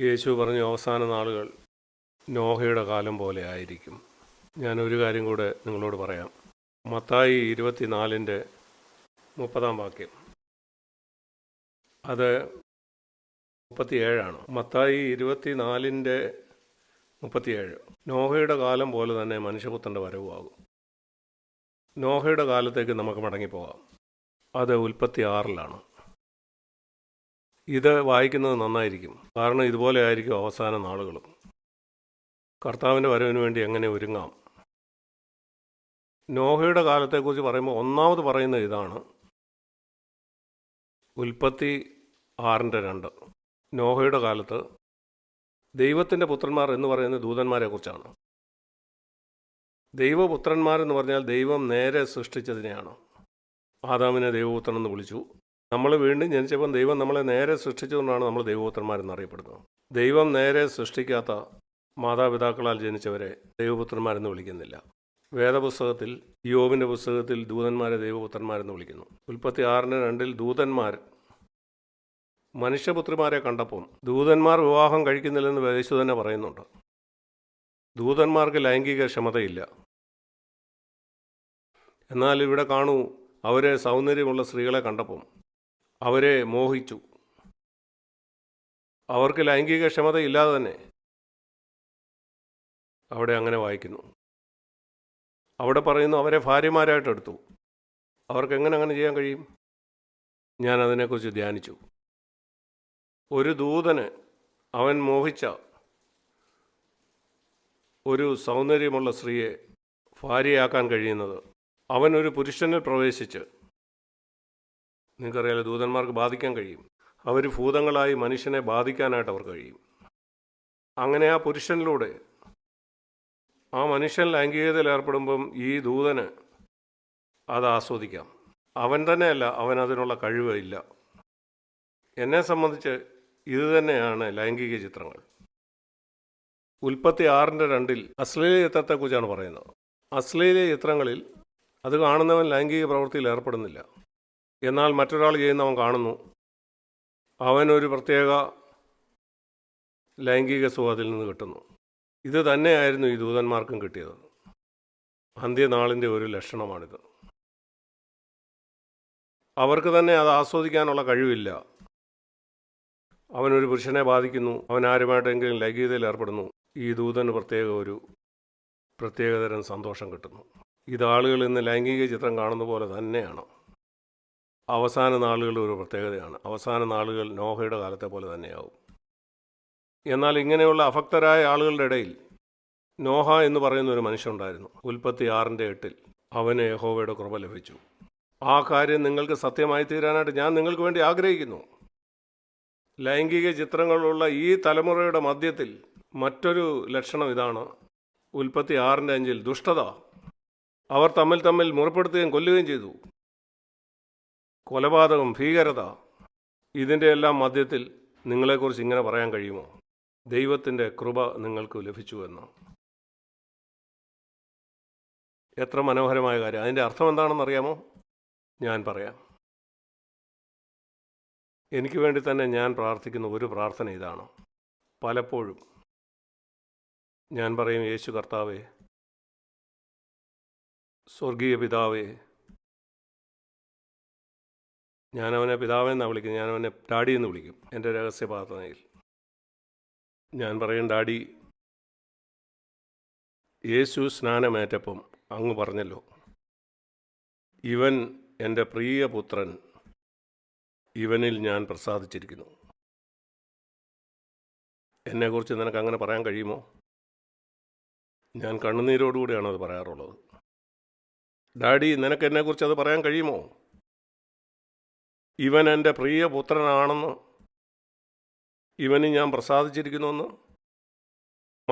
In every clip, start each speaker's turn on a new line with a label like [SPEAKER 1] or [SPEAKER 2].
[SPEAKER 1] യേശു പറഞ്ഞു അവസാന നാളുകൾ നോഹയുടെ കാലം പോലെ ആയിരിക്കും. ഞാൻ ഒരു കാര്യം കൂടെ നിങ്ങളോട് പറയാം. മത്തായി ഇരുപത്തിനാലിന്റെ മുപ്പതാം വാക്യം. അത് മുപ്പത്തിയേഴാണ്. മത്തായി ഇരുപത്തിനാലിന്റെ മുപ്പത്തിയേഴ്. നോഹയുടെ കാലം പോലെ തന്നെ മനുഷ്യപുത്രന്റെ വരവുമാകും. നോഹയുടെ കാലത്തേക്ക് നമുക്ക് മടങ്ങിപ്പോകാം. അത് ഉൽപ്പത്തി ആറിലാണ്. ഇത് വായിക്കുന്നത് നന്നായിരിക്കും. കാരണം ഇതുപോലെ ആയിരിക്കും അവസാന നാളുകളും കർത്താവിന്റെ വരവിന് വേണ്ടി എങ്ങനെ ഒരുങ്ങാം? നോഹയുടെ കാലത്തെക്കുറിച്ച് പറയുമ്പോൾ ഒന്നാമത് പറയുന്ന ഇതാണ് ഉൽപ്പത്തി ആറിന്റെ രണ്ട്. നോഹയുടെ കാലത്ത് ദൈവത്തിന്റെ പുത്രന്മാർ എന്ന് പറയുന്ന ദൂതന്മാരെക്കുറിച്ചാണ്. ദൈവപുത്രന്മാരെന്ന് പറഞ്ഞാൽ ദൈവം നേരെ സൃഷ്ടിച്ചതിനെയാണ്. ആദാമിനെ ദൈവപുത്രൻ എന്ന് വിളിച്ചു. നമ്മൾ വീണ്ടും ജനിച്ചപ്പം ദൈവം നമ്മളെ നേരെ സൃഷ്ടിച്ചുകൊണ്ടാണ് നമ്മൾ ദൈവപുത്രന്മാരെന്ന് അറിയപ്പെടുന്നത്. ദൈവം നേരെ സൃഷ്ടിക്കാത്ത മാതാപിതാക്കളാൽ ജനിച്ചവരെ ദൈവപുത്രന്മാരെന്ന് വിളിക്കുന്നില്ല. വേദപുസ്തകത്തിൽ യോബിന്റെ പുസ്തകത്തിൽ ദൂതന്മാരെ ദൈവപുത്രന്മാരെന്ന് വിളിക്കുന്നു. ഉൽപ്പത്തി ആറിന് രണ്ടിൽ ദൂതന്മാർ മനുഷ്യപുത്രിമാരെ കണ്ടപ്പം ദൂതന്മാർ വിവാഹം കഴിക്കുന്നില്ലെന്ന് യേശു തന്നെ പറയുന്നുണ്ട്. ദൂതന്മാർക്ക് ലൈംഗിക ക്ഷമതയില്ല. എന്നാൽ ഇവിടെ കാണൂ അവരെ സൗന്ദര്യമുള്ള സ്ത്രീകളെ കണ്ടപ്പം അവരെ മോഹിച്ചു. അവർക്ക് ലൈംഗിക ക്ഷമത ഇല്ലാതെ തന്നെ അവിടെ അങ്ങനെ വായിക്കുന്നു. അവിടെ പറയുന്നു അവരെ ഭാര്യമാരായിട്ട് എടുത്തു. അവർക്ക് എങ്ങനെ അങ്ങനെ ചെയ്യാൻ കഴിയും? ഞാൻ അതിനെക്കുറിച്ച് ധ്യാനിച്ചു. ഒരു ദൂതന് അവൻ മോഹിച്ച ഒരു സൗന്ദര്യമുള്ള സ്ത്രീയെ ഭാര്യയാക്കാൻ കഴിയുന്നത് അവൻ ഒരു പുരുഷനിൽ പ്രവേശിച്ച് നിങ്ങൾക്കറിയാലോ ദൂതന്മാർക്ക് ബാധിക്കാൻ കഴിയും. അവർ ഭൂതങ്ങളായി മനുഷ്യനെ ബാധിക്കാനായിട്ട് അവർക്ക് കഴിയും. അങ്ങനെ ആ പുരുഷനിലൂടെ ആ മനുഷ്യൻ ലൈംഗികതയിൽ ഏർപ്പെടുമ്പം ഈ ദൂതന് അത് ആസ്വദിക്കാം. അവൻ തന്നെയല്ല അവൻ അതിനുള്ള കഴിവ് ഇല്ല. എന്നെ സംബന്ധിച്ച് ഇത് തന്നെയാണ് ലൈംഗിക ചിത്രങ്ങൾ. ഉൽപ്പത്തി ആറിന്റെ രണ്ടിൽ അശ്ലീല ചിത്രത്തെക്കുറിച്ചാണ് പറയുന്നത്. അശ്ലീല ചിത്രങ്ങളിൽ അത് കാണുന്നവൻ ലൈംഗിക പ്രവൃത്തിയിൽ ഏർപ്പെടുന്നില്ല. എന്നാൽ മറ്റൊരാൾ ചെയ്യുന്നവൻ കാണുന്നു. അവനൊരു പ്രത്യേക ലൈംഗിക സുഖത്തിൽ നിന്ന് കിട്ടുന്നു. ഇത് തന്നെയായിരുന്നു ഈ ദൂതന്മാർക്കും കിട്ടിയത്. അന്ത്യനാളിന്റെ ഒരു ലക്ഷണമാണിത്. അവർക്ക് തന്നെ അത് ആസ്വദിക്കാനുള്ള കഴിവില്ല. അവനൊരു പുരുഷനെ ബാധിക്കുന്നു. അവൻ ആരുമായിട്ടെങ്കിലും ലൈംഗികതയിൽ ഏർപ്പെടുന്നു. ഈ ദൂതന് പ്രത്യേക ഒരു പ്രത്യേകതരം സന്തോഷം കിട്ടുന്നു. ഇത് ആളുകൾ ഇന്ന് ലൈംഗിക ചിത്രം കാണുന്ന പോലെ തന്നെയാണ്. അവസാന നാളുകളുടെ ഒരു പ്രത്യേകതയാണ്. അവസാന നാളുകൾ നോഹയുടെ കാലത്തെ പോലെ തന്നെയാവും. എന്നാൽ ഇങ്ങനെയുള്ള അഭക്തരായ ആളുകളുടെ ഇടയിൽ നോഹ എന്ന് പറയുന്ന ഒരു മനുഷ്യനുണ്ടായിരുന്നു ഉൽപ്പത്തി ആറിന്റെ എട്ടിൽ അവന് യഹോവയുടെ കൃപ ലഭിച്ചു. ആ കാര്യം നിങ്ങൾക്ക് സത്യമായി തീരാനായിട്ട് ഞാൻ നിങ്ങൾക്ക് വേണ്ടി ആഗ്രഹിക്കുന്നു. ലൈംഗിക ചിത്രങ്ങളുള്ള ഈ തലമുറയുടെ മധ്യത്തിൽ മറ്റൊരു ലക്ഷണം ഇതാണ്. ഉൽപ്പത്തി ആറിന്റെ അഞ്ചിൽ ദുഷ്ടത. അവർ തമ്മിൽ തമ്മിൽ മുറപ്പെടുത്തുകയും കൊല്ലുകയും ചെയ്തു. കൊലപാതകം ഭീകരത ഇതിന്റെ എല്ലാം മധ്യത്തിൽ നിങ്ങളെക്കുറിച്ച് ഇങ്ങനെ പറയാൻ കഴിയുമോ? ദൈവത്തിന്റെ കൃപ നിങ്ങൾക്ക് ലഭിച്ചു എന്ന്. എത്ര മനോഹരമായ കാര്യം. അതിന്റെ അർത്ഥം എന്താണെന്ന് അറിയാമോ ഞാൻ പറയാം. എനിക്ക് വേണ്ടി തന്നെ ഞാൻ പ്രാർത്ഥിക്കുന്ന ഒരു പ്രാർത്ഥന ഇതാണ്. പലപ്പോഴും ഞാൻ പറയും യേശു കർത്താവേ സ്വർഗീയ പിതാവേ ഞാൻ അവനെ പിതാവെന്നാണ് വിളിക്കുന്നത്. ഞാൻ അവനെ ഡാഡി എന്ന് വിളിക്കും. എന്റെ രഹസ്യ പ്രാർത്ഥനയിൽ. ഞാൻ പറയും ഡാഡി യേശു സ്നാനമേറ്റപ്പം അങ്ങ് പറഞ്ഞല്ലോ. ഇവൻ എന്റെ പ്രിയ പുത്രൻ. ഇവനിൽ ഞാൻ പ്രസാദിച്ചിരിക്കുന്നു. എന്നെക്കുറിച്ച് നിനക്ക് അങ്ങനെ പറയാൻ കഴിയുമോ? ഞാൻ കണ്ണുനീരോടുകൂടിയാണ് അത് പറയാറുള്ളത്. ഡാഡി നിനക്ക് എന്നെക്കുറിച്ച് അത് പറയാൻ കഴിയുമോ? ഇവൻ എന്റെ പ്രിയപുത്രനാണെന്ന് ഇവന് ഞാൻ പ്രസാദിച്ചിരിക്കുന്നുവെന്ന്.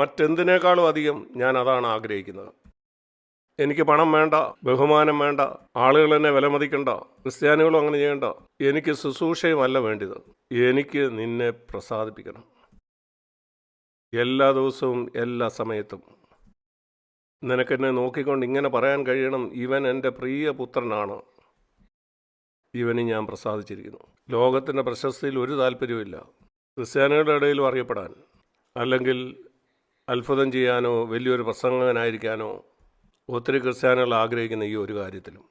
[SPEAKER 1] മറ്റെന്തിനേക്കാളും അധികം ഞാൻ അതാണ് ആഗ്രഹിക്കുന്നത്. എനിക്ക് പണം വേണ്ട ബഹുമാനം വേണ്ട ആളുകൾ എന്നെ വിലമതിക്കണ്ട ക്രിസ്ത്യാനികളും അങ്ങനെ ചെയ്യണ്ട. എനിക്ക് ശുശ്രൂഷയുമല്ല വേണ്ടത്. എനിക്ക് നിന്നെ പ്രസാദിപ്പിക്കണം. എല്ലാ ദിവസവും എല്ലാ സമയത്തും. നിനക്കെന്നെ നോക്കിക്കൊണ്ട് ഇങ്ങനെ പറയാൻ കഴിയണം ഇവൻ എന്റെ പ്രിയ പുത്രനാണ്. ഇവന് ഞാൻ പ്രസാദിച്ചിരിക്കുന്നു. ലോകത്തിന്റെ പ്രശസ്തിയിൽ ഒരു താല്പര്യവുമില്ല ക്രിസ്ത്യാനികളുടെ ഇടയിലും അറിയപ്പെടാൻ അല്ലെങ്കിൽ അത്ഭുതം ചെയ്യാനോ വലിയൊരു പ്രസംഗകനായിരിക്കാനോ ഒത്തിരി ക്രിസ്ത്യാനികൾ ആഗ്രഹിക്കുന്ന ഈ ഒരു കാര്യത്തിലും.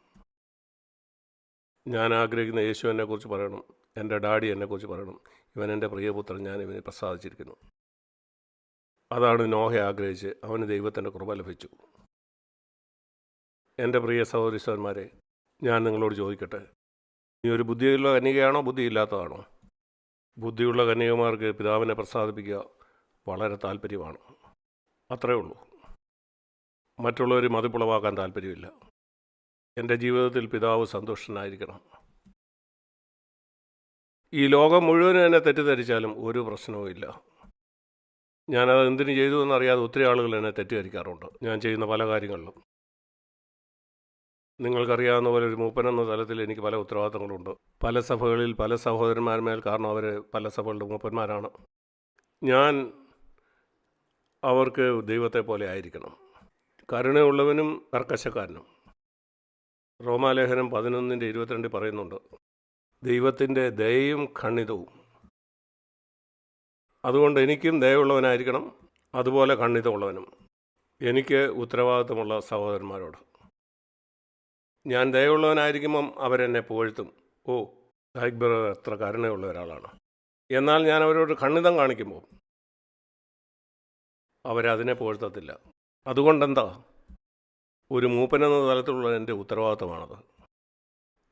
[SPEAKER 1] ഞാൻ ആഗ്രഹിക്കുന്ന യേശു എന്നെക്കുറിച്ച് പറയണം. എന്റെ ഡാഡി എന്നെക്കുറിച്ച് പറയണം. ഇവൻ എന്റെ പ്രിയപുത്രൻ. ഞാൻ ഇവനെ പ്രസാദിച്ചിരിക്കുന്നു. അതാണ് നോഹ ആഗ്രഹിച്ച് അവന് ദൈവത്തിന്റെ കൃപ ലഭിച്ചു. എന്റെ പ്രിയ സഹോദരി സഹോദരന്മാരെ ഞാൻ നിങ്ങളോട് ചോദിക്കട്ടെ? നീ ഒരു ബുദ്ധിയുള്ള കന്യകയാണോ? ബുദ്ധിയില്ലാത്തതാണോ? ബുദ്ധിയുള്ള കന്യകമാർക്ക് പിതാവിനെ പ്രസാദിപ്പിക്കുക വളരെ താല്പര്യമാണ്. അത്രയേ ഉള്ളൂ. മറ്റുള്ളവർ മതിപ്പുളവാക്കാൻ താല്പര്യമില്ല. എന്റെ ജീവിതത്തിൽ പിതാവ് സന്തുഷ്ടനായിരിക്കണം. ഈ ലോകം മുഴുവനും എന്നെ തെറ്റിദ്ധരിച്ചാലും ഒരു പ്രശ്നവും ഇല്ല. ഞാനത് എന്തിനു ചെയ്തു എന്നറിയാതെ ഒത്തിരി ആളുകൾ എന്നെ തെറ്റിദ്ധരിക്കാറുണ്ട്. ഞാൻ ചെയ്യുന്ന പല കാര്യങ്ങളിലും. നിങ്ങൾക്കറിയാവുന്ന പോലെ ഒരു മൂപ്പൻ എന്ന തലത്തിൽ എനിക്ക് പല ഉത്തരവാദിത്തങ്ങളുണ്ട്. പല സഭകളിൽ പല സഹോദരന്മാരുമേൽ കാരണം അവർ പല സഭകളുടെ മൂപ്പന്മാരാണ്. ഞാൻ അവർക്ക് ദൈവത്തെ പോലെ ആയിരിക്കണം. കരുണയുള്ളവനും കർക്കശക്കാരനും. റോമാലേഖനം പതിനൊന്നിന്റെ ഇരുപത്തിരണ്ടിൽ പറയുന്നുണ്ട് ദൈവത്തിന്റെ ദയയും ഖണ്ഡിതവും. അതുകൊണ്ട് എനിക്കും ദയുള്ളവനായിരിക്കണം അതുപോലെ ഖണ്ഡിതമുള്ളവനും. എനിക്ക് ഉത്തരവാദിത്തമുള്ള സഹോദരന്മാരോട്. ഞാൻ ദയവുള്ളവനായിരിക്കുമ്പം അവരെന്നെ പുകഴ്ത്തും. ഓ അക്ബർ എത്ര കരുണയുള്ള ഒരാളാണ്. എന്നാൽ ഞാൻ അവരോട് ഖണ്ഡിതം കാണിക്കുമ്പോൾ അവരതിനെ പുകഴ്ത്തത്തില്ല. അതുകൊണ്ടെന്താ? ഒരു മൂപ്പനെന്ന തലത്തിലുള്ള എന്റെ ഉത്തരവാദിത്തമാണത്.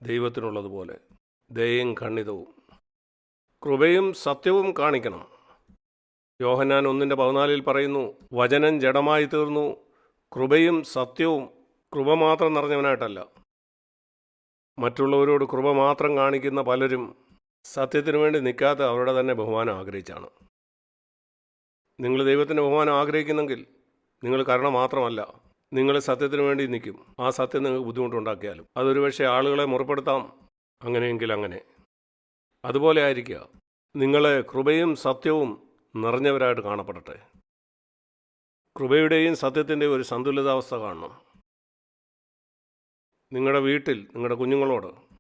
[SPEAKER 1] ദൈവത്തിനുള്ളതുപോലെ ദയയും ഖണ്ഡിതവും. കൃപയും സത്യവും കാണിക്കണം. യോഹന്നാൻ ഒന്നിന്റെ പതിനാലിൽ പറയുന്നു വചനം ജഡമായി തീർന്നു കൃപയും സത്യവും കൃപ മാത്രം നിറഞ്ഞവനായിട്ടല്ല. മറ്റുള്ളവരോട് കൃപ മാത്രം കാണിക്കുന്ന പലരും സത്യത്തിനു വേണ്ടി നിൽക്കാത്ത അവരുടെ തന്നെ ബഹുമാനം ആഗ്രഹിച്ചാണ്. നിങ്ങൾ ദൈവത്തിന്റെ ബഹുമാനം ആഗ്രഹിക്കുന്നെങ്കിൽ നിങ്ങൾ കരുണ മാത്രമല്ല നിങ്ങൾ സത്യത്തിനു വേണ്ടി നിൽക്കും. ആ സത്യം നിങ്ങൾക്ക് ബുദ്ധിമുട്ടുണ്ടാക്കിയാലും. അതൊരു പക്ഷേ ആളുകളെ മുറപ്പെടുത്താം. അങ്ങനെയെങ്കിൽ അങ്ങനെ. അതുപോലെ ആയിരിക്കുക. നിങ്ങളെ കൃപയും സത്യവും നിറഞ്ഞവരായിട്ട് കാണപ്പെടട്ടെ. കൃപയുടെയും സത്യത്തിന്റെയും ഒരു സന്തുലിതാവസ്ഥ കാണണം. നിങ്ങളുടെ വീട്ടിൽ നിങ്ങളുടെ കുഞ്ഞുങ്ങളോട്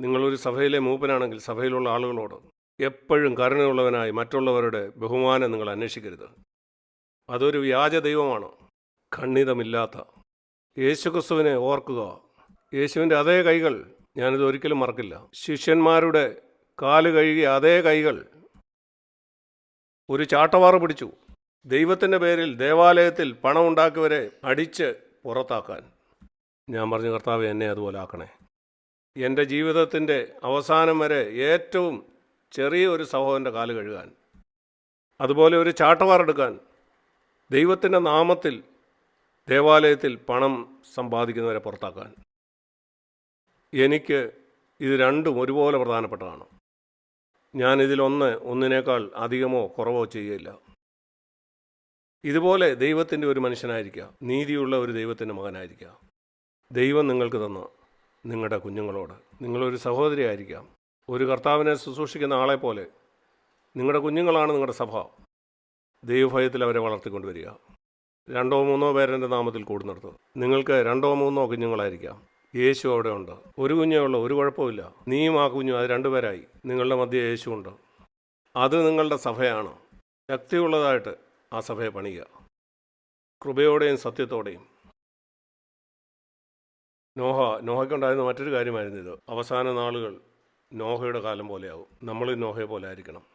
[SPEAKER 1] നിങ്ങളൊരു സഭയിലെ മൂപ്പനാണെങ്കിൽ സഭയിലുള്ള ആളുകളോട് എപ്പോഴും കരുണയുള്ളവനായി മറ്റുള്ളവരുടെ ബഹുമാനം നിങ്ങൾ അന്വേഷിക്കരുത്. അതൊരു വ്യാജ ദൈവമാണ്. ഖണ്ഡിതമില്ലാത്ത. യേശുക്രിസ്തുവിനെ ഓർക്കുക. യേശുവിന്റെ അതേ കൈകൾ ഞാനിത് ഒരിക്കലും മറക്കില്ല. ശിഷ്യന്മാരുടെ കാൽ കഴുകിയ അതേ കൈകൾ ഒരു ചാട്ടവാറ് പിടിച്ചു. ദൈവത്തിന്റെ പേരിൽ ദേവാലയത്തിൽ പണം ഉണ്ടാക്കിയവരെ അടിച്ച് പുറത്താക്കാൻ. ഞാൻ പറഞ്ഞു കർത്താവ് എന്നെ അതുപോലെ ആക്കണേ. എന്റെ ജീവിതത്തിന്റെ അവസാനം വരെ ഏറ്റവും ചെറിയ ഒരു സഹോദരന്റെ കാൽ കഴുകാൻ അതുപോലെ ഒരു ചാട്ടവാറെടുക്കാൻ ദൈവത്തിന്റെ നാമത്തിൽ ദേവാലയത്തിൽ പണം സമ്പാദിക്കുന്നവരെ പുറത്താക്കാൻ. എനിക്ക് ഇത് രണ്ടും ഒരുപോലെ പ്രധാനപ്പെട്ടതാണ്. ഞാനിതിലൊന്ന് ഒന്നിനേക്കാൾ അധികമോ കുറവോ ചെയ്യുകയില്ല. ഇതുപോലെ ദൈവത്തിന്റെ ഒരു മനുഷ്യനായിരിക്കുക നീതിയുള്ള ഒരു ദൈവത്തിന്റെ മകനായിരിക്കുക. ദൈവം നിങ്ങൾക്ക് തന്ന നിങ്ങളുടെ കുഞ്ഞുങ്ങളോട്. നിങ്ങളൊരു സഹോദരി ആയിരിക്കാം. ഒരു കർത്താവിനെ ശുശ്രൂഷിക്കുന്ന ആളെ പോലെ നിങ്ങളുടെ കുഞ്ഞുങ്ങളാണ് നിങ്ങളുടെ സഭ. ദൈവഭയത്തിൽ അവരെ വളർത്തിക്കൊണ്ടുവരിക. രണ്ടോ മൂന്നോ പേരന്റെ നാമത്തിൽ കൂടുന്നിടത്ത്. നിങ്ങൾക്ക് രണ്ടോ മൂന്നോ കുഞ്ഞുങ്ങളായിരിക്കാം. യേശു അവിടെ ഉണ്ട്. ഒരു കുഞ്ഞേ ഉള്ളൂ. ഒരു കുഴപ്പമില്ല നീയും ആ കുഞ്ഞും അത് രണ്ടുപേരായി നിങ്ങളുടെ മധ്യ യേശു ഉണ്ട്. അത് നിങ്ങളുടെ സഭയാണ്. ശക്തിയുള്ളതായിട്ട് ആ സഭയെ പണിയുക. കൃപയോടെയും സത്യത്തോടെയും നോഹ നോഹയ്ക്കുണ്ടായിരുന്ന മറ്റൊരു കാര്യമായിരുന്നു ഇത്. അവസാന നാളുകൾ നോഹയുടെ കാലം പോലെയാവും. നമ്മൾ നോഹയെ പോലെ ആയിരിക്കണം.